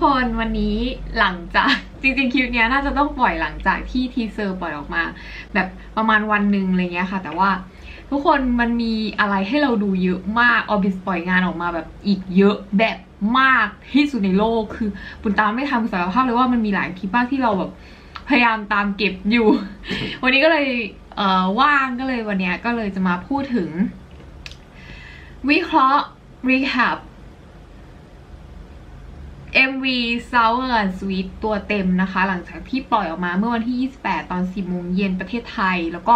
คนวันนี้หลังจากจริงๆคลิปนี้น่าจะต้องปล่อยหลังจากที่ทีเซอร์ปล่อยออกมา แบบประมาณวันหนึ่งอะไรเงี้ยค่ะ แต่ว่าทุกคนมันมีอะไรให้เราดูเยอะมากออบิสปล่อยงานออกมาแบบอีกเยอะแบบมากที่สุดในโลกคือปุณตามไม่ทำสารภาพเลยว่ามันมีหลายคลิปมากที่เราแบบพยายามตามเก็บอยู่ วันนี้ก็เลยเว่างก็เลยวันนี้ก็เลยจะมาพูดถึง วิเคราะห์ recap MV Sour and Sweet ตัวเต็มนะคะ หลังจากที่ปล่อยออกมาเมื่อวันที่ 28 ตอน10โมงเย็นประเทศไทย แล้วก็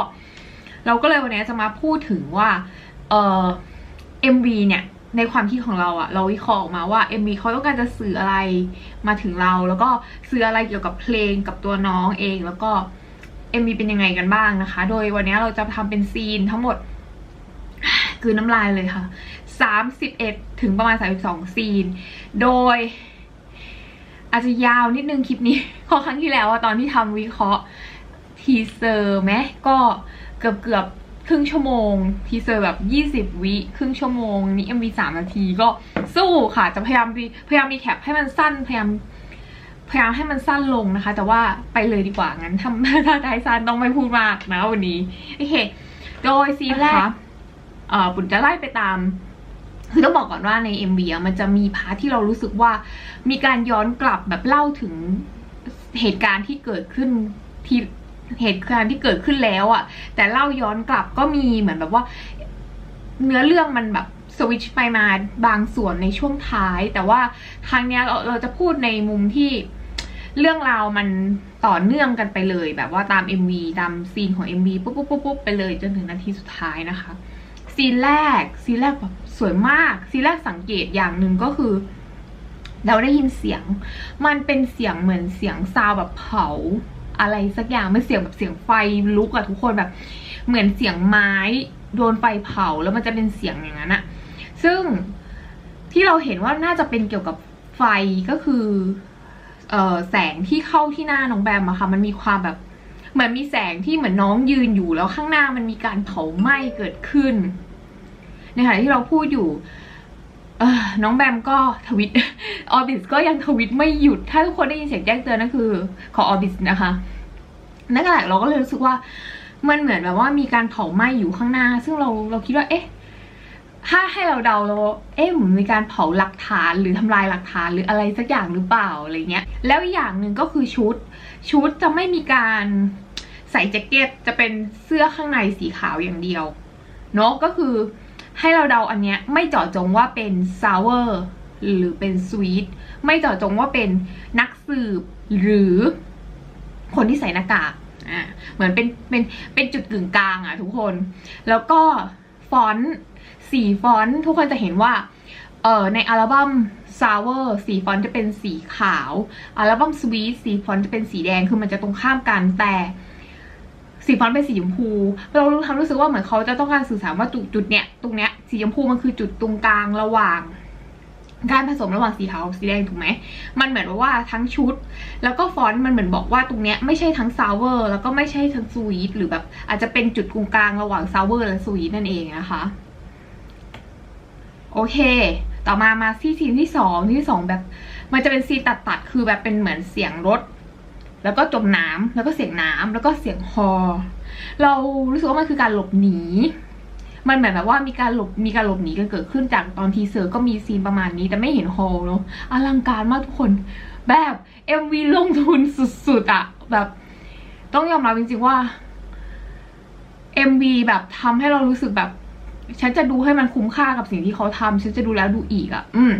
เราก็เลยวันนี้จะมาพูดถึงว่า เอ่อ MV เนี่ย ในความคิดของเราอะเราวิเคราะห์ออกมาว่า MV เขาต้องการจะสื่ออะไรมาถึงเรา แล้วก็สื่ออะไรเกี่ยวกับเพลงกับตัวน้องเอง แล้วก็ MV เป็นยังไงกันบ้างนะคะ โดยวันนี้เราจะทำเป็นซีนทั้งหมดคือน้ำลายเลยค่ะ 31 ถึงประมาณ 32 ซีน โดย อาจจะยาวนิดนึงคลิปนี้เพราะครั้งที่แล้วอะตอนที่ทำวิเคราะห์ทีเซอร์ไหมก็เกือบเกือบครึ่งชั่วโมง ทีเซอร์แบบ 20 วิครึ่งชั่วโมง นี่ MV 3นาทีก็สู้ค่ะ จะพยายามรีพยายามมีแคปให้มันสั้นพยายามพยายามให้มันสั้นลงนะคะ แต่ว่าไปเลยดีกว่างั้นทำถ้าได้สั้นต้องไม่พูดมากนะวันนี้โอเคโดยซีนแรกเอ่อปุ่นจะไล่ไปตาม คือต้องบอกก่อนว่าใน MV อะมันจะมีพาร์ทที่เรารู้สึกว่ามีการย้อนกลับแบบเล่าถึงเหตุการณ์ที่เกิดขึ้นที่เหตุการณ์ที่เกิดขึ้นแล้วอะแต่เล่าย้อนกลับก็มีเหมือนแบบว่า เนื้อเรื่องมันแบบสวิตช์ไปมาบางส่วนในช่วงท้าย แต่ว่าครั้งเนี้ยเราเราจะพูดในมุมที่เรื่องราวมันต่อเนื่องกันไปเลย แบบว่าตาม MV ตามซีนของ MV ปุ๊บปุ๊บปุ๊บไปเลยจนถึงนาทีสุดท้ายนะคะ ซีนแรกซีนแรกแบบ สวยมากซีแรกสังเกตอย่างหนึ่งก็คือ เราได้ยินเสียง มันเป็นเสียงเหมือนเสียงซาวแบบเผาอะไรสักอย่างมันเสียงแบบเสียงไฟลุกอะทุกคนแบบ เหมือนเสียงไม้โดนไฟเผาแล้วมันจะเป็นเสียงอย่างนั้นอะซึ่งที่เราเห็นว่าน่าจะเป็นเกี่ยวกับไฟก็คือเออแสงที่เข้าที่หน้าน้องแบมอะค่ะ มันมีความแบบเหมือนมีแสงที่เหมือนน้องยืนอยู่แล้วข้างหน้ามันมีการเผาไหม้เกิดขึ้น ในขณะที่เราพูดอยู่น้องแบมก็ทวิตออบิสก็ยังทวิตไม่หยุด ถ้าทุกคนได้ยินเสียงแจ้งเตือนนั่นคือขอออบิสนะคะนั่นแหละเราก็เลยรู้สึกว่ามันเหมือนแบบว่ามีการเผาไหม้อยู่ข้างหน้า ซึ่งเราเราคิดว่าเอ๊ะถ้าให้เราเดาเราเอ๊ะเหมือนมีการเผาหลักฐานหรือทำลายหลักฐานหรืออะไรสักอย่างหรือเปล่าอะไรเงี้ย แล้วอีกอย่างหนึ่งก็คือชุด ชุดจะไม่มีการใส่แจ็คเก็ตจะเป็นเสื้อข้างในสีขาวอย่างเดียวเนาะก็คือ ให้เราเดาอันเนี้ยไม่เจาะจงว่าเป็นซาวเวอร์หรือเป็นสวีทไม่เจาะจงว่าเป็นนักสืบหรือคนที่ใส่หน้ากากอ่าเหมือนเป็นเป็นเป็นจุดกึ่งกลางอะทุกคน แล้วก็ฟอนต์สีฟอนต์ทุกคนจะเห็นว่าเออในอัลบั้ม Sour สีฟอนต์จะเป็นสีขาว อัลบั้ม Sweet สีฟอนต์จะเป็นสีแดงคือมันจะตรงข้ามกันแต่ สีฟอนต์เป็นสีชมพู เราทำรู้สึกว่าเหมือนเขาจะต้องการสื่อสารว่าจุดจุดเนี้ยตรงเนี้ยสีชมพูมันคือจุดตรงกลางระหว่าง การผสมระหว่างสีขาวสีแดงถูกไหมมันเหมือนว่าทั้งชุด แล้วก็ฟอนต์มันเหมือนบอกว่าตรงเนี้ยไม่ใช่ทั้งซาวเวอร์แล้วก็ไม่ใช่ทั้งสวีทหรือแบบอาจจะเป็นจุดกลางระหว่างซาวเวอร์และสวีทนั่นเองนะคะโอเค ต่อมามาที่ซีนที่สองที่สองแบบ มันจะเป็นซีนตัดตัดคือแบบเป็นเหมือนเสียงรถ แล้วก็จมน้ำแล้วก็เสียงน้ำแล้วก็เสียงฮอ เรารู้สึกว่ามันคือการหลบหนี มันเหมือนแบบว่ามีการหลบมีการหลบหนีกันเกิดขึ้นจากตอนทีเซอร์ก็มีซีนประมาณนี้แต่ไม่เห็นฮอลเนาะอลังการมากทุกคนแบบ MV ลงทุนสุดๆอะแบบ ต้องยอมรับจริงๆว่า MV แบบทำให้เรารู้สึกแบบ ฉันจะดูให้มันคุ้มค่ากับสิ่งที่เขาทำฉันจะดูแล้วดูอีกอะอืม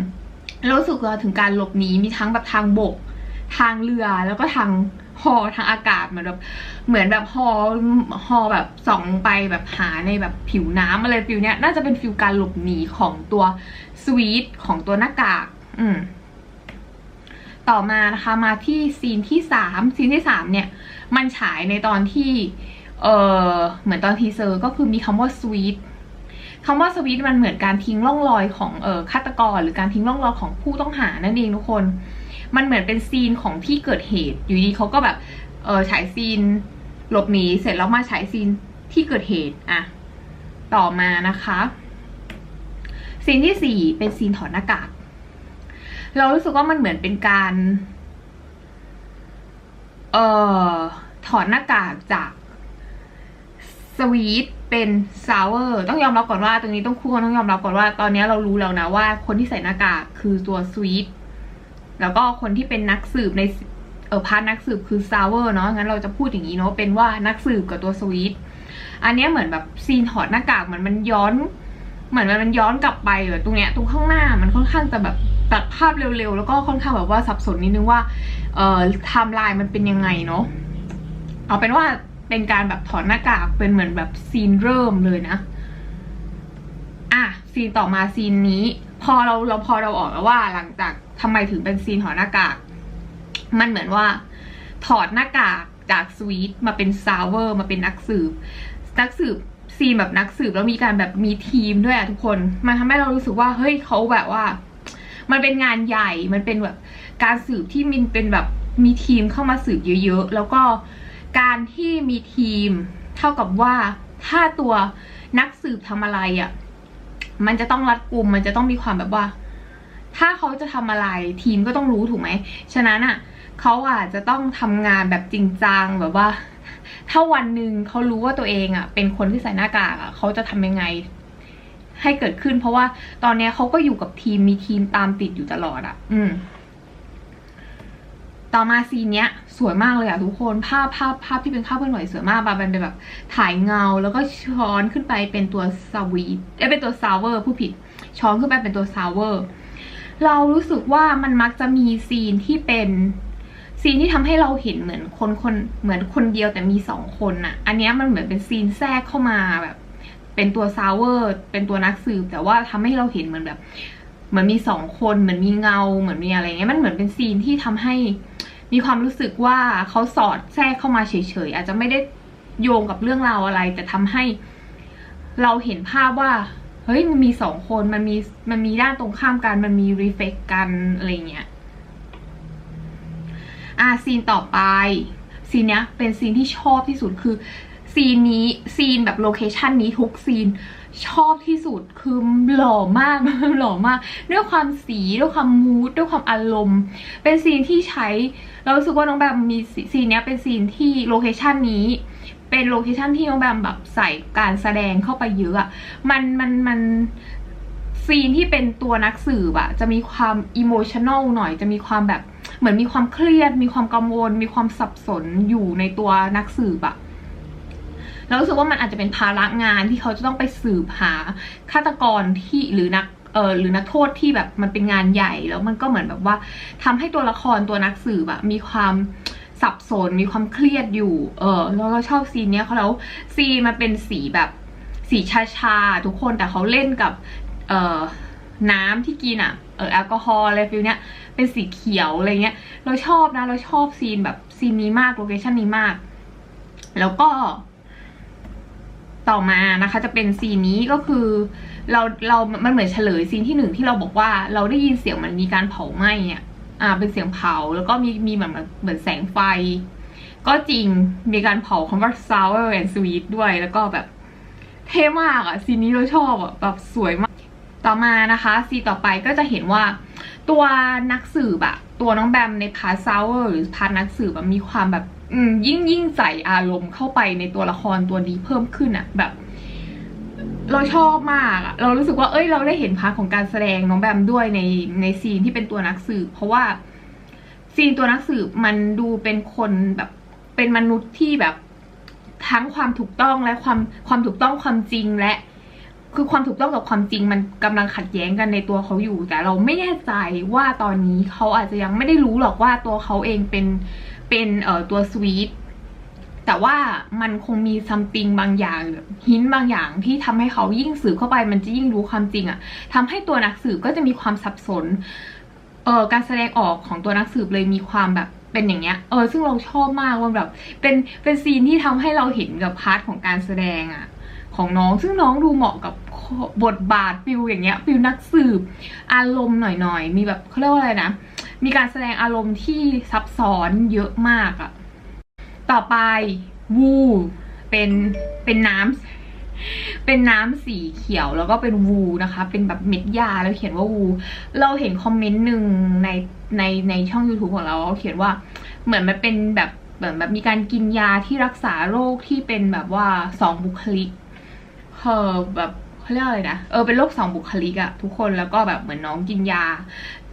รู้สึกถึงการหลบหนีมีทั้งแบบทางบก ทางเรือแล้วก็ทางฮอทางอากาศเหมือนแบบเหมือนแบบฮอฮอแบบส่องไปแบบหาในแบบผิวน้ำอะไรฟิลเนี้ยน่าจะเป็นฟิลการหลบหนีของตัวสวีทของตัวหน้ากาก อืมต่อมานะคะมาที่ซีนที่สามซีนที่สามเนี่ย มันฉายในตอนที่ เออเหมือนตอนทีเซอร์ก็คือมีคำว่าสวีทคำว่าสวีทมันเหมือนการทิ้งร่องรอยของเออฆาตกร หรือการทิ้งร่องรอยของผู้ต้องหานั่นเองทุกคน มันเหมือนเป็นซีนของที่เกิดเหตุ อยู่ดีเขาก็แบบ เออฉายซีนหลบหนีเสร็จแล้วมาฉายซีนที่เกิดเหตุอะต่อมานะคะซีนที่สี่เป็นซีนถอดหน้ากาก เรารู้สึกว่ามันเหมือนเป็นการ เอ่อ ถอดหน้ากากจากสวีทเป็นซาวเวอร์ต้องยอมรับก่อนว่า ตรงนี้ต้องคู่กันต้องยอมรับก่อนว่า ตอนนี้เรารู้แล้วนะว่า คนที่ใส่หน้ากากคือตัวสวีท แล้วก็คนที่เป็นนักสืบในเออพาร์ทนักสืบคือซาวเวอร์เนาะงั้นเราจะพูดอย่างนี้เนาะเป็นว่านักสืบกับตัวสวีทอันนี้เหมือนแบบซีนถอดหน้ากากเหมือนมันย้อน เหมือนมันย้อนกลับไปแบบตรงเนี้ยตรงข้างหน้ามันค่อนข้างจะแบบตัดภาพเร็วๆ แล้วก็ค่อนข้างแบบว่าสับสนนิดนึงว่าเอ่อไทม์ไลน์มันเป็นยังไงเนาะเอาเป็นว่าเป็นการแบบถอดหน้ากากเป็นเหมือนแบบซีนเริ่มเลยนะ อะซีนต่อมาซีนนี้ พอเราเราพอเราออกแล้วว่าหลังจาก ทำไมถึงเป็นซีนถอดหน้ากาก มันเหมือนว่า ถอดหน้ากากจากสวีทมาเป็นซาวเวอร์มาเป็นนักสืบ นักสืบซีนแบบนักสืบแล้วมีการแบบมีทีมด้วยอะทุกคน มันทำให้เรารู้สึกว่า เฮ้ยเขาแบบว่า มันเป็นงานใหญ่ มันเป็นแบบการสืบที่มินเป็นแบบมีทีมเข้ามาสืบเยอะๆ แล้วก็การที่มีทีม เท่ากับว่าถ้าตัวนักสืบทำอะไรอะ่ะ มันจะต้องรัดกุม มันจะต้องมีความแบบว่า ถ้าเขาจะทำอะไรทีมก็ต้องรู้ถูกไหม ฉะนั้นอะเขาอาจจะต้องทำงานแบบจริงจังแบบว่า ถ้าวันหนึ่งเขารู้ว่าตัวเองอะ เป็นคนที่ใส่หน้ากากอะเขาจะทำยังไง ให้เกิดขึ้น เพราะว่าตอนเนี้ยเขาก็อยู่กับทีมมีทีมตามติดอยู่ตลอดอะ อืม ต่อมาซีนเนี้ย สวยมากเลยอะทุกคนภาพภาพภาพที่เป็นภาพเคลื่อนไหวสวยมากบาเป็นแบบ ถ่ายเงาแล้วก็ช้อนขึ้นไปเป็นตัวสวีเอ้เป็นตัวซาวเวอร์ผู้ผิด ช้อนขึ้นไปเป็นตัวซาวเวอร์ เรารู้สึกว่ามันมักจะมีซีนที่เป็นซีนที่ทำให้เราเห็นเหมือนคนคนเหมือนคนเดียวแต่มีสองคนน่ะ อันเนี้ยมันเหมือนเป็นซีนแทรกเข้ามาแบบ เป็นตัวซาวเวอร์ เป็นตัวนักสืบ แต่ว่าทำให้เราเห็นเหมือนแบบ เหมือนมีสองคนเหมือนมีเงาเหมือนมีอะไรเงี้ยมันเหมือนเป็นซีนที่ทำให้มีความรู้สึกว่าเขาสอดแทรกเข้ามาเฉยๆอาจจะไม่ได้โยงกับเรื่องราวอะไร แต่ทำให้เราเห็นภาพว่า เฮ้ยมันมีสองคนมันมีมันมีด้านตรงข้ามกัน มันมีรีเฟกกันอะไรเงี้ยอะซีนต่อไปซีนเนี้ยเป็นซีนที่ชอบที่สุดคือซีนนี้ซีนแบบโลเคชันนี้ทุกซีนชอบที่สุดคือหล่อมากหล่อมาก ด้วยความสีด้วยความมูดด้วยความอารมณ์ เป็นซีนที่ใช้ เราสึกว่าน้องแบมมีซีซีนเนี้ยเป็นซีนที่โลเคชันนี้ เป็นโลเคชั่นที่น้องแบมแบบใส่การแสดงเข้าไปเยอะอะมันมันมันซีนที่เป็นตัวนักสืบอะจะมีความอิโมชัน a ลหน่อย จะมีความแบบเหมือนมีความเครียด มีความกังวล มีความสับสนอยู่ในตัวนักสืบอะเรารู้สึกว่ามันอาจจะเป็นภาระงานที่เขาจะต้องไปสืบหาฆาตกรที่หรือนักเออหรือนักโทษที่แบบมันเป็นงานใหญ่แล้วมันก็เหมือนแบบว่าทำให้ตัวละครตัวนักสืบอะมีความ สับสนมีความเครียดอยู่ เออแล้วเราชอบซีนเนี้ยเขาแล้วซีนมันเป็นสีแบบสีชาๆทุกคนแต่เขาเล่นกับ เอ่อน้ำที่กินอะเออแอลกอฮอล์อะไรฟิลเนี้ยเป็นสีเขียวอะไรเงี้ย เราชอบนะ เราชอบซีนแบบซีนนี้มากโลเคชันนี้มาก แล้วก็ ต่อมานะคะ จะเป็นซีนนี้ก็คือ เราเรามันเหมือนเฉลยซีนที่หนึ่งที่เราบอกว่า เราได้ยินเสียงมันมีการเผาไหม้อะ อ่าเป็นเสียงเผาแล้วก็มีมีเหมือนเหมือนแสงไฟ ก็จริงมีการเผาคำว่า sour and sweet ด้วยแล้วก็แบบเท่มากอะซีนนี้เราชอบอะแบบสวยมาก ต่อมานะคะ ซีต่อไปก็จะเห็นว่าตัวนักสืบอะตัวน้องแบมในพาร์ทซาวเวอร์หรือพาร์ทนักสืบอมีความแบบยิ่งยิ่งใส่อารมณ์เข้าไปในตัวละครตัวนี้เพิ่มขึ้นอะแบบ เราชอบมากเรารู้สึกว่าเอ้ยเราได้เห็นพาร์ทของการแสดงน้องแบมด้วยในในซีนที่เป็นตัวนักสืบเพราะว่าซีนตัวนักสืบมันดูเป็นคนแบบเป็นมนุษย์ที่แบบทั้งความถูกต้องและความความถูกต้องความจริงและ คือความถูกต้องกับความจริงมันกำลังขัดแย้งกันในตัวเขาอยู่ แต่เราไม่แน่ใจว่าตอนนี้เขาอาจจะยังไม่ได้รู้หรอกว่าตัวเขาเองเป็นเป็นเอ่อตัวสวีท แต่ว่ามันคงมีซัมติงบางอย่างหินบางอย่างที่ทำให้เขายิ่งสืบเข้าไปมันจะยิ่งรู้ความจริงอะทำให้ตัวนักสืบก็จะมีความสับสนเออการแสดงออกของตัวนักสืบเลยมีความแบบเป็นอย่างเงี้ย เออ ซึ่งเราชอบมากว่าแบบ เป็น เป็นซีนที่ทำให้เราเห็นกับพาร์ทของการแสดงอะของน้อง ซึ่งน้องดูเหมาะกับบทบาทฟิลอย่างเงี้ยฟิลนักสืบ อารมณ์หน่อยๆ มีแบบเขาเรียกว่าอะไรนะ มีการแสดงอารมณ์ที่ซับซ้อนเยอะมากอะ ต่อไปวูเป็นเป็นน้ำเป็นน้ำสีเขียวแล้วก็เป็นวูนะคะ เป็นแบบเม็ดยาแล้วเขียนว่าวูเราเห็นคอมเมนต์หนึ่งในในในช่อง YouTube ของเราเขาเขียนว่าเหมือนมันเป็นแบบเหมือนแบบมีการกินยาที่รักษาโรคที่เป็นแบบว่าสองบุคลิกเออแบบเขาเรียกอะไรนะ เออ เป็นโรคสองบุคลิกอะทุกคน แล้วก็แบบเหมือนน้องกินยา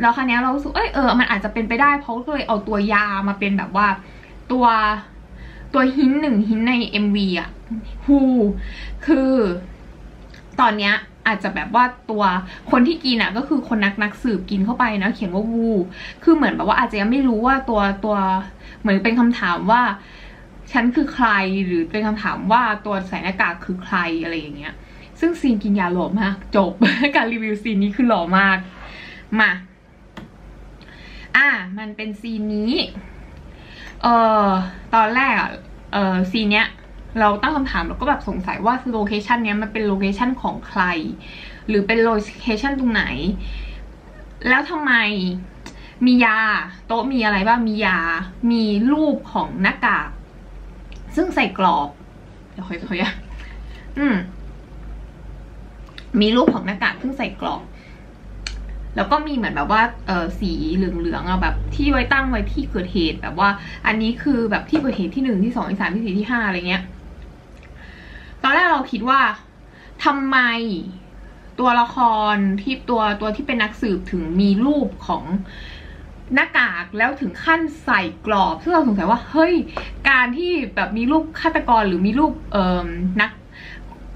แล้วครั้นี้เราสึกเอ้ย เออ มันอาจจะเป็นไปได้ เพราะเลยเอาตัวยามาเป็นแบบว่าตัว ตัวหินหนึ่งหินใน MV อะฮูคือตอนเนี้ยอาจจะแบบว่าตัวคนที่กินอะก็คือคนนักนักสืบกินเข้าไปนะเขียนว่าวูคือเหมือนแบบว่าอาจจะยังไม่รู้ว่าตัวตัวเหมือนเป็นคำถามว่า ฉันคือใครหรือเป็นคำถามว่าตัวใส่หน้ากากคือใครอะไรอย่างเงี้ย ซึ่งซีนกินยาหล่อมาก จบ การรีวิวซีนนี้คือหล่อมาก มา อะมันเป็นซีนนี้ เออตอนแรกอะเออซีเนี้ยเราตั้งคำถามแล้วก็แบบสงสัยว่าโลเคชันเนี้ยมันเป็นโลเคชันของใคร หรือเป็นโลเคชันตรงไหน แล้วทำไมมียา โต๊ะมีอะไรบ้างมียา มีรูปของหน้ากาก ซึ่งใส่กรอบ เดี๋ยวค่อยๆออืมมีรูปของหน้ากากซึ่งใส่กรอบ แล้วก็มีเหมือนแบบว่าเออสีเหลืองๆอะแบบที่ไว้ตั้งไว้ที่เกิดเหตุแบบว่า อันนี้คือแบบที่เกิดเหตุที่หนึ่งที่สองที่สามที่สี่ที่ห้าอะไรเงี้ย ตอนแรกเราคิดว่าทำไมตัวละครที่ตัวตัวที่เป็นนักสืบถึงมีรูปของหน้ากากแล้วถึงขั้นใส่กรอบ ซึ่งเราสงสัยว่าเฮ้ย การที่แบบมีรูปฆาตกรหรือมีรูปเอ่อนัก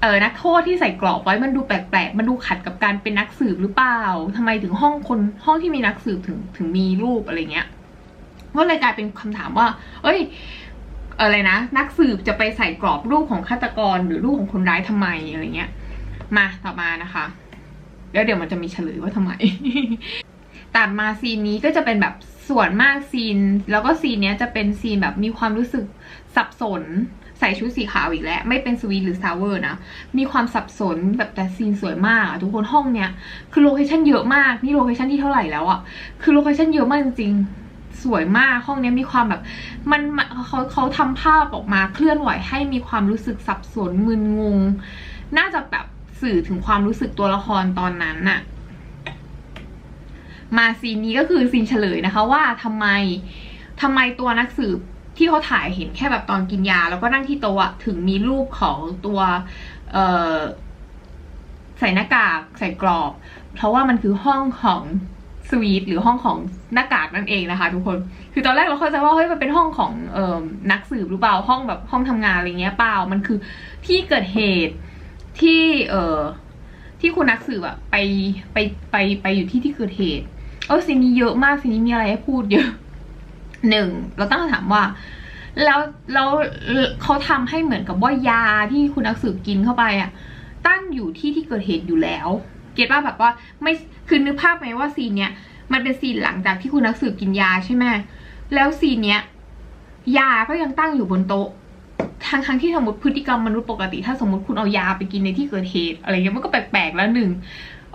เออนักโทษที่ใส่กรอบไว้มันดูแปลกๆ มันดูขัดกับการเป็นนักสืบหรือเปล่าทำไมถึงห้องคนห้องที่มีนักสืบถึงถึงมีรูปอะไรเงี้ยก็เลยกลายเป็นคำถามว่า เอ้ย อะไรนะ นักสืบจะไปใส่กรอบรูปของฆาตกรหรือรูปของคนร้ายทำไมอะไรเงี้ย มาต่อมานะคะ แล้วเดี๋ยวมันจะมีเฉลยว่าทำไมตัดมาซีนนี้ก็จะเป็นแบบส่วนมากซีน แล้วก็ซีนเนี้ยจะเป็นซีนแบบมีความรู้สึกสับสน ใส่ชุดสีขาวอีกแล้ว ไม่เป็นสวีทหรือซาวเวอร์นะ มีความสับสนแบบแต่ซีนสวยมากอะทุกคนห้องเนี้ย คือโลเคชั่นเยอะมาก นี่โลเคชั่นที่เท่าไหร่แล้วอะคือโลเคชั่นเยอะมากจริงๆสวยมากห้องนี้มีความแบบมันเขาเขาทำภาพออกมาเคลื่อนไหวให้มีความรู้สึกสับสนมึนงง น่าจะแบบสื่อถึงความรู้สึกตัวละครตอนนั้นน่ะ มาซีนนี้ก็คือซีนเฉลยนะคะว่าทำไมทำไมตัวนักสืบ ที่เขาถ่ายเห็นแค่แบบตอนกินยา แล้วก็นั่งที่โต๊ะถึงมีรูปของตัวเอใส่หน้ากากใส่กรอบ เพราะว่ามันคือห้องของสวีทหรือห้องของหน้ากากนั่นเองนะคะทุกคน คือตอนแรกเราเข้าใจว่าเฮ้ยมันเป็นห้องของเออนักสืบหรือเปล่าห้องแบบห้องทำงานอะไรเงี้ยเปล่ามันคือที่เกิดเหตุที่เออที่คุณนักสืบอะไปไปไปไปอยู่ที่ที่เกิดเหตุ เออซีนนี้เยอะมากซีนนี้มีอะไรให้พูดเยอะ หนึ่งเราตั้งคำถามว่า แล้วแล้วเขาทำให้เหมือนกับว่ายาที่คุณนักสืบกินเข้าไปอะ ตั้งอยู่ที่ที่เกิดเหตุอยู่แล้ว เก็ตว่าแบบว่าไม่คือนึกภาพไหมว่าซีนเนี้ยมันเป็นซีนหลังจากที่คุณนักสืบกินยาใช่ไหมแล้วซีนเนี้ยยาก็ยังตั้งอยู่บนโต๊ะทางทางที่สมมติพฤติกรรมมนุษย์ปกติ ถ้าสมมติคุณเอายาไปกินในที่เกิดเหตุอะไรเงี้ยมันก็แปลกๆแล้วหนึ่ง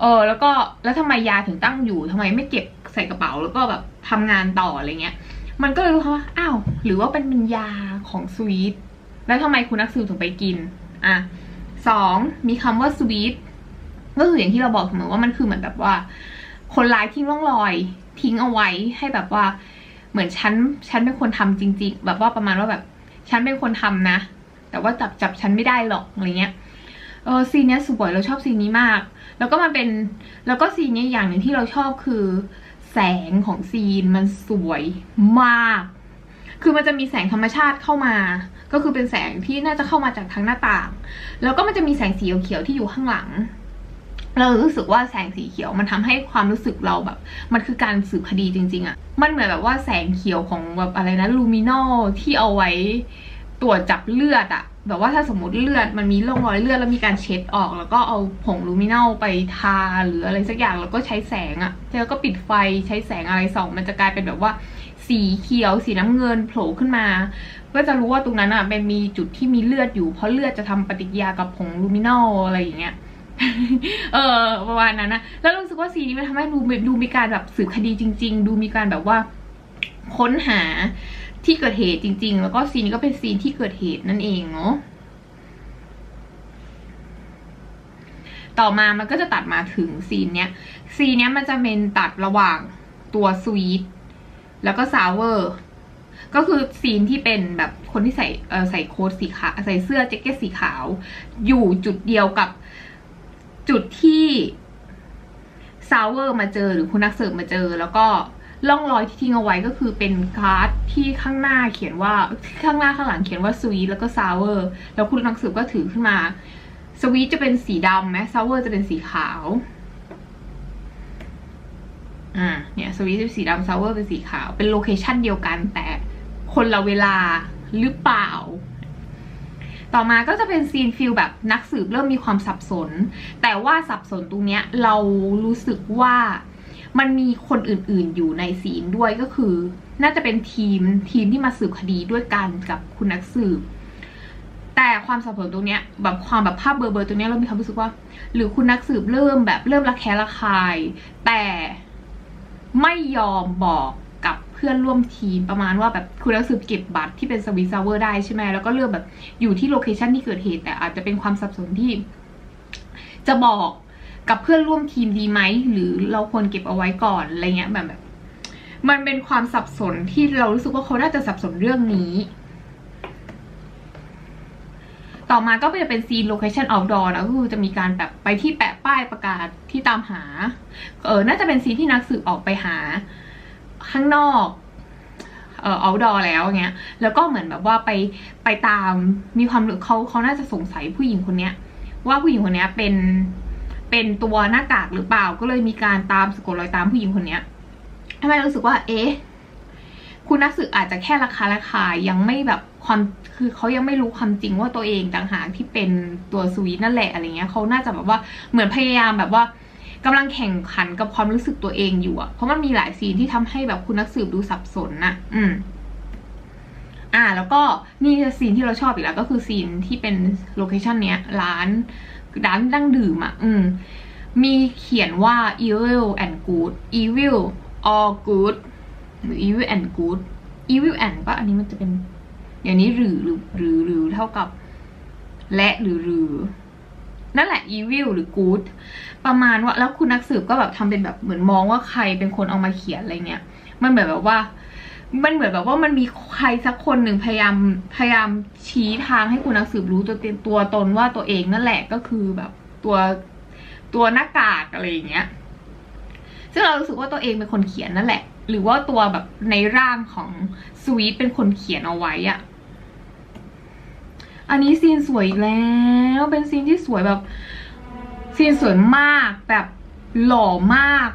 เออแล้วก็แล้วทำไมยาถึงตั้งอยู่ทำไมไม่เก็บใส่กระเป๋าแล้วก็แบบทำงานต่ออะไรเงี้ย มันก็เลยรู้ว่าอ้าวหรือว่าเป็นเป็นยาของสวีทแล้วทำไมคุณนักสืบถึงไปกิน อะสองมีคำว่าสวีทก็คืออย่างที่เราบอกเสมอว่ามันคือเหมือนแบบว่า คนร้ายทิ้งร่องรอย ทิ้งเอาไว้ให้แบบว่า เหมือนฉันฉันเป็นคนทำจริง ๆ แบบว่าประมาณว่าแบบฉันเป็นคนทำนะ แต่ว่าจับจับฉันไม่ได้หรอกอะไรเงี้ยเออซีนเนี้ยสวยเราชอบซีนนี้มาก แล้วก็มันเป็นแล้วก็ซีนเนี้ยอย่างหนึ่งที่เราชอบคือ แสงของซีนมันสวยมาก คือมันจะมีแสงธรรมชาติเข้ามา ก็คือเป็นแสงที่น่าจะเข้ามาจากทางหน้าต่าง แล้วก็มันจะมีแสงสีเขียวที่อยู่ข้างหลัง เรารู้สึกว่าแสงสีเขียวมันทำให้ความรู้สึกเราแบบ มันคือการสืบคดีจริง ๆอะ่ะ มันเหมือนแบบว่าแสงเขียวของแบบอะไรนะลูมินอลที่เอาไว้ตรวจจับเลือดอะ แบบว่าถ้าสมมติเลือดมันมีร่องรอยเลือดแล้วมีการเช็ดออก แล้วก็เอาผงลูมิเนลไปทาหรืออะไรสักอย่างแล้วก็ใช้แสงอะแล้วก็ปิดไฟใช้แสงอะไรส่อง มันจะกลายเป็นแบบว่าสีเขียวสีน้ำเงินโผล่ขึ้นมา ก็จะรู้ว่าตรงนั้นอะเป็นมีจุดที่มีเลือดอยู่ เพราะเลือดจะทำปฏิกิริยากับผงลูมิเนลอะไรอย่างเงี้ยเออประมาณนั้นนะแล้วรู้สึกว่าซีนี้มันทำให้ดูดูมีการแบบสืบคดีจริง ๆ ดูมีการแบบว่า ค้นหาที่เกิดเหตุจริง ๆ แล้วก็ซีนนี้ก็เป็นซีนที่เกิดเหตุนั่นเองเนาะต่อมามันก็จะตัดมาถึงซีนเนี้ย ซีนเนี้ยมันจะเป็นตัดระหว่างตัวสวีทแล้วก็ซาวเวอร์ก็คือซีนที่เป็นแบบคนที่ใส่ใส่โค้ทสีขาวใส่เสื้อแจ็คเก็ตสีขาว อยู่จุดเดียวกับจุดที่ซาวเวอร์มาเจอหรือคุณนักสืบมาเจอ แล้วก็ ล่องรอยที่ทิ้งเอาไว้ก็คือเป็นการ์ดที่ข้างหน้าเขียนว่าข้างหน้าข้างหลังเขียนว่าสวีทแล้วก็ซาวเวอร์แล้วคุณนักสืบก็ถือขึ้นมาสวีทจะเป็นสีดำไหมซาวเวอร์จะเป็นสีขาวอ่าเนี่ยสวีทเป็นสีดำซาวเวอร์เป็นสีขาว เป็นโลเคชันเดียวกันแต่คนละเวลาหรือเปล่า ต่อมาก็จะเป็นซีนฟิลแบบนักสืบเริ่มมีความสับสน แต่ว่าสับสนตรงเนี้ยเรารู้สึกว่า มันมีคนอื่นๆอยู่ในซีนด้วยก็คือ น่าจะเป็นทีมทีมที่มาสืบคดีด้วยกันกับคุณนักสืบ แต่ความสับสนตรงเนี้ยแบบความแบบภาพเบอร์เบอร์ตรงเนี้ยเรามีความรู้สึกว่า หรือคุณนักสืบเริ่มแบบเริ่มระแคะระคาย แต่ไม่ยอมบอกกับเพื่อนร่วมทีมประมาณว่าแบบคุณนักสืบเก็บบัตรที่เป็นสวิตซาวเวอร์ได้ใช่ไหมแล้วก็เลือกแบบอยู่ที่โลเคชันที่เกิดเหตุแต่อาจจะเป็นความสับสนที่จะบอก กับเพื่อนร่วมทีมดีไหมหรือเราควรเก็บเอาไว้ก่อนอะไรเงี้ยแบบแบบ มันเป็นความสับสนที่เรารู้สึกว่าเขาน่าจะสับสนเรื่องนี้ ต่อมาก็จะเป็นซีนโลเคชัน outdoor นะก็คือจะมีการแบบไปที่แปะป้ายประกาศที่ตามหา เออน่าจะเป็นซีนที่นักสืบออกไปหา ข้างนอกเอ่อ outdoor แล้วเงี้ย แล้วก็เหมือนแบบว่าไปไปตามมีความเขาเขาน่าจะสงสัยผู้หญิงคนเนี้ย ว่าผู้หญิงคนเนี้ยเป็น เป็นตัวหน้ากากหรือเปล่า ก็เลยมีการตามสะกดรอยตามผู้หญิงคนเนี้ยทำไมรู้สึกว่า เอ๊ะคุณนักสืบอาจจะแค่ราคาราคายยังไม่แบบความคือเขายังไม่รู้ความจริงว่าตัวเองต่างหากที่เป็นตัวสวีทนั่นแหละอะไรเงี้ยเขาน่าจะแบบว่าเหมือนพยายามแบบว่ากำลังแข่งขันกับความรู้สึกตัวเองอยู่อะเพราะมันมีหลายซีนที่ทำให้แบบคุณนักสืบดูสับสนนะอืม อ่า แล้วก็นี่ซีนที่เราชอบอีกแล้วก็คือซีนที่เป็นโลเคชันเนี้ยร้าน ร้านดั้งดื่มอะ อืม มีเขียนว่า evil and good evil or good หรือ evil and good evil and ปะอันนี้มันจะเป็น อย่างนี้หรือหรือหรือหรือเท่ากับ และหรือหรือนั่นแหละ evil หรือ good ประมาณว่าแล้วคุณนักสืบก็แบบทำเป็นแบบเหมือนมองว่าใครเป็นคนเอามาเขียนอะไรเงี้ย มันเหมือนแบบว่า มันเหมือนแบบว่ามันมีใครสักคนหนึ่งพยายามพยายามชี้ทางให้คุณนักสืบรู้ตัวตัวตนว่าตัวเองนั่นแหละก็คือแบบตัวตัวหน้ากากอะไรอย่างเงี้ย ซึ่งเรารู้สึกว่าตัวเองเป็นคนเขียนนั่นแหละ หรือว่าตัวแบบในร่างของสวีทเป็นคนเขียนเอาไว้อะอันนี้ซีนสวยอีกแล้ว เป็นซีนที่สวยแบบ ซีนสวยมากแบบหล่อมาก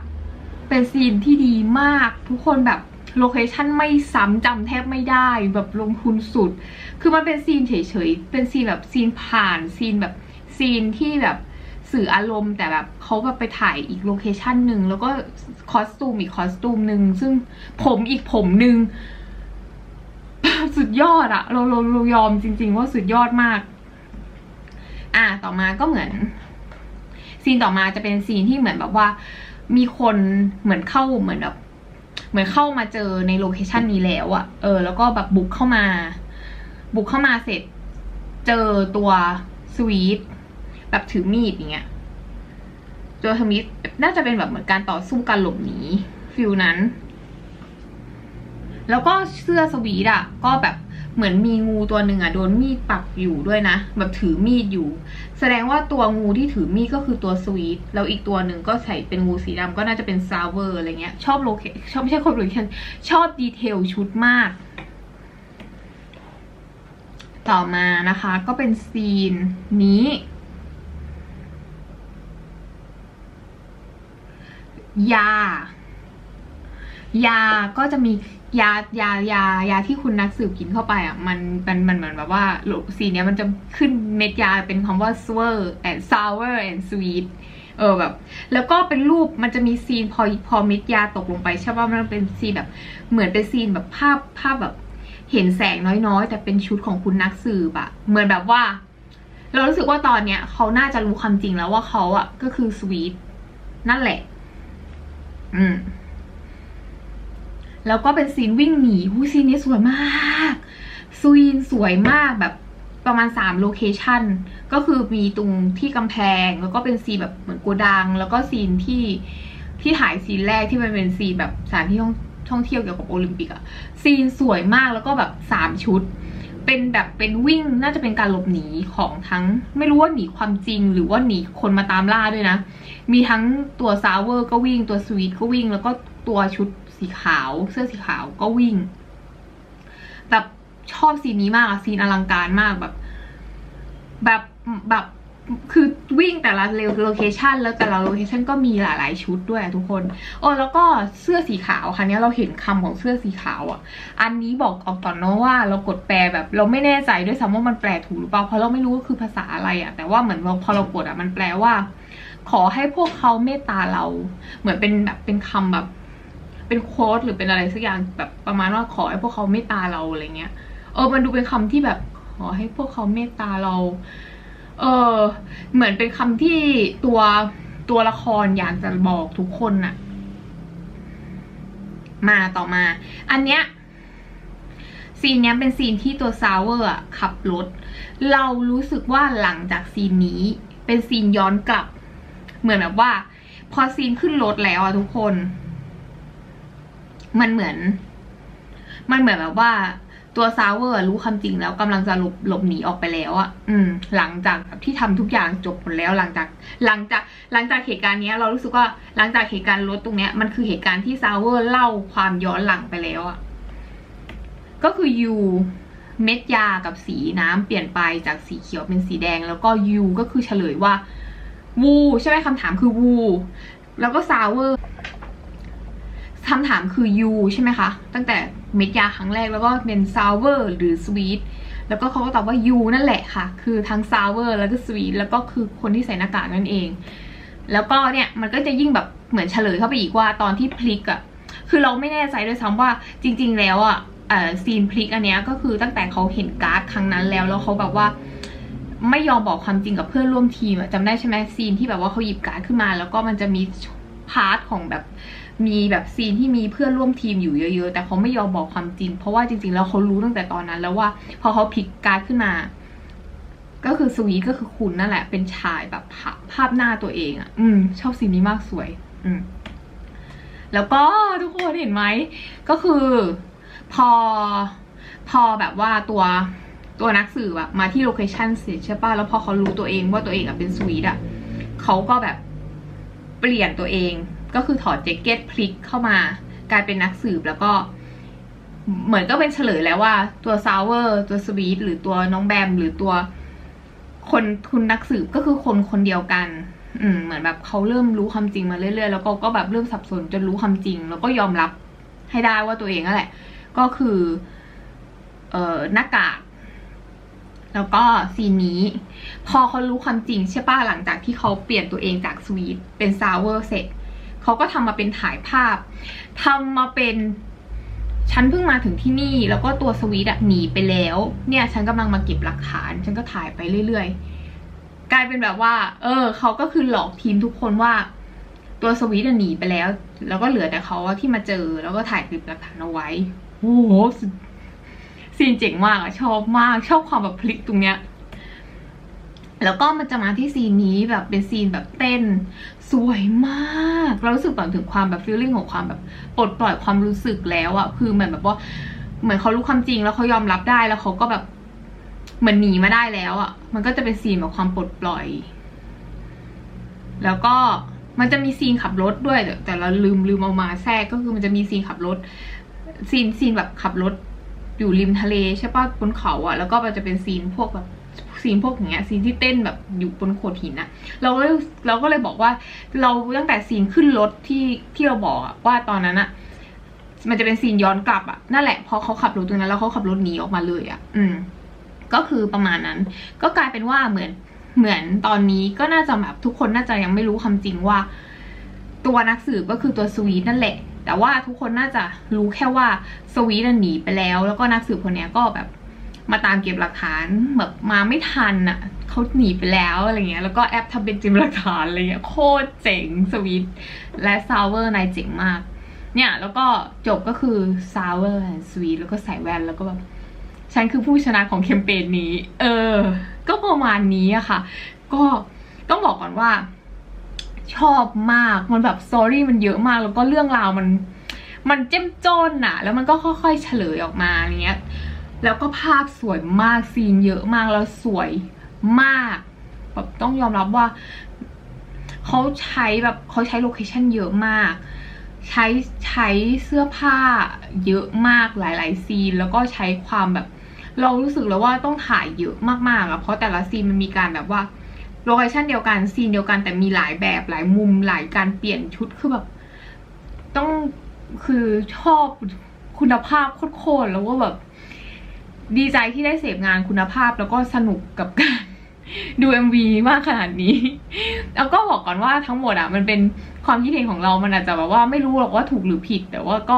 เป็นซีนที่ดีมาก ทุกคนแบบ โลเคชันไม่ซ้ำจำแทบไม่ได้แบบลงทุนสุด คือมันเป็นซีนเฉยๆ เป็นซีนแบบซีนผ่านซีนแบบซีนที่แบบสื่ออารมณ์แต่แบบเขาแบบไปถ่ายอีกโลเคชันหนึ่งแล้วก็คอสตูมอีกคอสตูมหนึ่งซึ่งผมอีกผมหนึ่งสุดยอดอะเราเราเรายอมจริง ๆ ว่าสุดยอดมาก อะต่อมาก็เหมือน ซีนต่อมาจะเป็นซีนที่เหมือนแบบว่า มีคนเหมือนเข้าเหมือนแบบ เหมือนเข้ามาเจอในโลเคชันนี้แล้วอะเออ แล้วก็แบบบุกเข้ามา บุกเข้ามาเสร็จ เจอตัวสวีทแบบถือมีดอย่างเงี้ยเจอทมิดน่าจะเป็นแบบเหมือนการต่อสู้การหลบหนีฟิลนั้น แล้วก็เสื้อสวีทอะก็แบบเหมือนมีงูตัวหนึ่งอะโดนมีดปักอยู่ด้วยนะ แบบถือมีดอยู่ แสดงว่าตัวงูที่ถือมีดก็คือตัวสวีทแล้วอีกตัวหนึ่งก็ใส่เป็นงูสีดำก็น่าจะเป็นซาวเวอร์อะไรเงี้ย ชอบโลเคชอบไม่ใช่คนโลเคชันชอบดีเทลชุดมาก ต่อมานะคะก็เป็นซีนนี้ ยายาก็จะมี ยายายายาที่คุณนักสืบกินเข้าไปอะมันมันมันเหมือนแบบว่าสีเนี้ยมันจะขึ้นเม็ดยาเป็นคำว่า sour and sour and sweet เออแบบ แล้วก็เป็นรูปมันจะมีซีนพอพอเม็ดยาตกลงไปใช่ป่ะมันเป็นซีนแบบเหมือนเป็นซีนแบบภาพภาพแบบเห็นแสงน้อยๆ แต่เป็นชุดของคุณนักสืบอะเหมือนแบบว่า เรารู้สึกว่าตอนเนี้ย เขาน่าจะรู้ความจริงแล้วว่าเขาอะก็คือสวีทนั่นแหละ อืม แล้วก็เป็นซีนวิ่งหนีหูซีนนี้สวยมากซีนสวยมากแบบประมาณสามโลเคชันก็คือมีตรงที่กำแพง แล้วก็เป็นซีนแบบเหมือนโกดัง แล้วก็ซีนที่ที่ถ่ายซีนแรกที่มันเป็นซีนแบบสถานที่ท่องท่องเที่ยวเกี่ยวกับโอลิมปิกอะซีนสวยมากแล้วก็แบบสามชุด เป็นแบบเป็นวิ่งน่าจะเป็นการหลบหนีของทั้ง ไม่รู้ว่าหนีความจริง หรือว่าหนีคนมาตามล่าด้วยนะ มีทั้งตัวซาวเวอร์ก็วิ่งตัวสวีทก็วิ่ง แล้วก็ตัวชุด สีขาวเสื้อสีขาวก็วิ่งแบบชอบซีนนี้มากอะซีนอลังการมากแบบ แบบแบบคือวิ่งแต่ละเลโลเคชันแล้วแต่ละโลเคชันก็มีหลายๆชุดด้วยทุกคนโอ้แล้วก็เสื้อสีขาวค่ะเนี้ยเราเห็นคำของเสื้อสีขาวอะ อันนี้บอกออกก่อนเนาะว่าเรากดแปลแบบ เราไม่แน่ใจด้วยซ้ำว่ามันแปลถูกหรือเปล่าเพราะเราไม่รู้ว่าคือภาษาอะไรอะ แต่ว่าเหมือนพอเรากดอะมันแปลว่า ขอให้พวกเขาเมตตาเรา เหมือนเป็นแบบเป็นคำแบบ เป็นโค้ดหรือเป็นอะไรสักอย่างแบบประมาณว่าขอให้พวกเขาเมตตาเราอะไรเงี้ย เออ มันดูเป็นคำที่แบบขอให้พวกเขาเมตตาเรา เออ เหมือนเป็นคำที่ตัวตัวละครอยากจะบอกทุกคนน่ะ มาต่อมา อันเนี้ยซีนเนี้ยเป็นซีนที่ตัวซาวเวอร์ขับรถ เรารู้สึกว่าหลังจากซีนนี้ เป็นซีนย้อนกลับ เหมือนแบบว่า พอซีนขึ้นรถแล้วอะทุกคน มันเหมือน มันเหมือนแบบว่าตัวซาวเวอร์รู้ความจริงแล้วกำลังจะหลบหลบหนีออกไปแล้วอะอืม หลังจากที่ทำทุกอย่างจบหมดแล้วหลังจาก หลังจากหลังจากเหตุการณ์เนี้ยเรารู้สึกว่าหลังจากเหตุการณ์รถตรงเนี้ยมันคือเหตุการณ์ที่ซาวเวอร์เล่าความย้อนหลังไปแล้วอะก็คือยูเม็ดยากับสีน้ำเปลี่ยนไปจากสีเขียวเป็นสีแดง แล้วก็ยูก็คือเฉลยว่าวูใช่ไหมคำถามคือวูแล้วก็ซาวเวอร์ คำถามคือยูใช่ไหมคะ ตั้งแต่เม็ดยาครั้งแรกแล้วก็เป็นซาวเวอร์หรือสวีทแล้วก็เขาก็ตอบว่ายูนั่นแหละค่ะ คือทั้งซาวเวอร์แล้วก็สวีทแล้วก็คือคนที่ใส่หน้ากากนั่นเอง แล้วก็เนี่ยมันก็จะยิ่งแบบเหมือนเฉลยเข้าไปอีกว่าตอนที่พลิกอะคือเราไม่แน่ใจด้วยซ้ำว่าจริง ๆ แล้วอะเออซีนพลิกอันเนี้ยก็คือตั้งแต่เขาเห็นการ์ดครั้งนั้นแล้วแล้วเขาแบบว่าไม่ยอมบอกความจริงกับเพื่อนร่วมทีมจำได้ใช่ไหมซีนที่แบบว่าเขาหยิบการ์ดขึ้นมา แล้วก็มันจะมี พาร์ทของแบบมีแบบซีนที่มีเพื่อนร่วมทีมอยู่เยอะๆ แต่เขาไม่ยอมบอกความจริง เพราะว่าจริง ๆ แล้วเขารู้ตั้งแต่ตอนนั้น แล้วว่าพอเขาพลิกการ์ดขึ้นมา ก็คือสวีก็คือคุณนั่นแหละ เป็นชายแบบภาพหน้าตัวเองอะอืม ชอบซีนนี้มากสวย อืม แล้วก็ทุกคนเห็นไหม ก็คือ พอพอแบบว่าตัวตัวนักสืบอะมาที่โลเคชันเสร็จใช่ป่ะแล้วพอเขารู้ตัวเองว่าตัวเองอะเป็นสวีทอะเขาก็แบบ เปลี่ยนตัวเอง ก็คือถอดแจ็คเก็ตพลิกเข้ามากลายเป็นนักสืบแล้วก็ เหมือนก็เป็นเฉลยแล้วว่า ตัวซาวเวอร์ตัวสวีทหรือตัวน้องแบมหรือตัวคนคุณนักสืบก็คือคนคนเดียวกัน อืม เหมือนแบบเขาเริ่มรู้ความจริงมาเรื่อยๆ แล้วก็ก็แบบเริ่มสับสนจนรู้ความจริง แล้วก็ยอมรับให้ได้ว่าตัวเองนั่นแหละ ก็คือ เอ่อหน้ากาก แล้วก็ซีนนี้ พอเขารู้ความจริงใช่ป่ะหลังจากที่เขาเปลี่ยนตัวเองจากสวีทเป็นซาวเวอร์เสร็จเขาก็ทำมาเป็นถ่ายภาพทำมาเป็นฉันเพิ่งมาถึงที่นี่ แล้วก็ตัวสวีทอะหนีไปแล้ว เนี่ย ฉันกำลังมาเก็บหลักฐาน ฉันก็ถ่ายไปเรื่อยๆ กลายเป็นแบบว่า เออเขาก็คือหลอกทีมทุกคนว่า ตัวสวีทอะหนีไปแล้ว แล้วก็เหลือแต่เขาที่มาเจอแล้วก็ถ่ายคลิปหลักฐานเอาไว้โอ้โหสุด ซีนเจ๋งมากอะชอบมากชอบความแบบพลิกตรงเนี้ยแล้วก็มันจะมาที่ซีนนี้แบบเป็นซีนแบบเต้น สวยมากเรารู้สึกแบบถึงความแบบฟีลลิ่งของความแบบปลดปล่อยความรู้สึกแล้วอะคือเหมือนแบบว่าเหมือนเขารู้ความจริงแล้วเขายอมรับได้แล้วเขาก็แบบเหมือนหนีมาได้แล้วอะมันก็จะเป็นซีนแบบความปลดปล่อย แล้วก็มันจะมีซีนขับรถด้วยแต่แต่เราลืมลืมเอามาแทรกก็คือมันจะมีซีนขับรถซีนซีนแบบขับรถ อยู่ริมทะเลใช่ป่ะบนเขาอะแล้วก็มันจะเป็นซีนพวกแบบซีนพวกอย่างเงี้ยซีนที่เต้นแบบอยู่บนโขดหินอะเราก็เลยเราก็เลยบอกว่า เราตั้งแต่ซีนขึ้นรถที่ที่เราบอกอะว่าตอนนั้นอะมันจะเป็นซีนย้อนกลับอะนั่นแหละพอเขาขับรถตรงนั้นแล้วเขาขับรถหนีออกมาเลยอะอืม ก็คือประมาณนั้น ก็กลายเป็นว่าเหมือนเหมือนตอนนี้ก็น่าจะแบบทุกคนน่าจะยังไม่รู้ความจริงว่า ตัวนักสืบก็คือตัวสวีทนั่นแหละ แต่ว่าทุกคนน่าจะรู้แค่ว่าสวีทน่ะหนีไปแล้ว แล้วก็นักสืบคนนี้ก็แบบมาตามเก็บหลักฐานแบบมาไม่ทันอะเขาหนีไปแล้วอะไรเงี้ยแล้วก็แอปทำเป็นจิมหลักฐานอะไรเงี้ยโคตรเจ๋งสวีทและซาวเวอร์นายเจ๋งมาก เนี่ยแล้วก็จบก็คือซาวเวอร์สวีทแล้วก็ใส่แว่นแล้วก็แบบฉฉันคือผู้ชนะของแคมเปญนี้ เออ ก็ประมาณนี้อะค่ะ ก็ต้องบอกก่อนว่า ชอบมาก มันแบบสตอรี่มันเยอะมาก แล้วก็เรื่องราวมัน มันเจ้มจนอะแล้วมันก็ค่อยๆเฉลยออกมาอย่างเงี้ย แล้วก็ภาพสวยมาก ซีนเยอะมาก แล้วสวยมากแบบต้องยอมรับว่าเขาใช้แบบเขาใช้โลเคชั่นเยอะมาก ใช้ใช้เสื้อผ้าเยอะมากหลาย ๆ ซีน แล้วก็ใช้ความแบบ เรารู้สึกแล้วว่าต้องถ่ายเยอะมากๆอะเพราะแต่ละซีนมันมีการแบบว่า โลเคชั่นเดียวกันซีนเดียวกันแต่มีหลายแบบหลายมุมหลายการเปลี่ยนชุดคือแบบ ต้องคือชอบคุณภาพโคตรๆแล้วก็แบบ ดีใจที่ได้เสพงานคุณภาพแล้วก็สนุกกับการดู MV มากขนาดนี้ แล้วก็บอกก่อนว่าทั้งหมดอะมันเป็นความคิดเห็นของเรา มันอาจจะแบบว่าไม่รู้หรอกว่าถูกหรือผิด แต่ว่าก็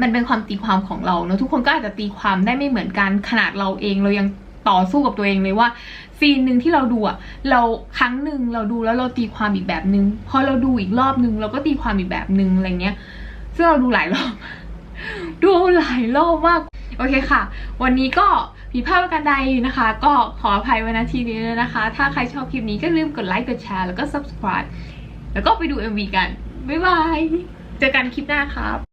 มันเป็นความตีความของเราเนอะทุกคนก็อาจจะตีความได้ไม่เหมือนกันขนาดเราเองเรายังต่อสู้กับตัวเองเลยว่า ซีนหนึ่งที่เราดูอะเราครั้งหนึ่งเราดูแล้วเราตีความอีกแบบนึง พอเราดูอีกรอบนึง เราก็ตีความอีกแบบนึงอะไรเงี้ย ซึ่งเราดูหลายรอบ ดูหลายรอบมาก โอเคค่ะ วันนี้ก็ผิดพลาดประการใดนะคะ ก็ขออภัยไว้ณทีนี้ด้วยนะคะ ถ้าใครชอบคลิปนี้ก็ลืมกดไลค์ กดแชร์ แล้วก็ subscribe แล้วก็ไปดู MV กัน บ๊ายบาย เจอกันคลิปหน้าครับ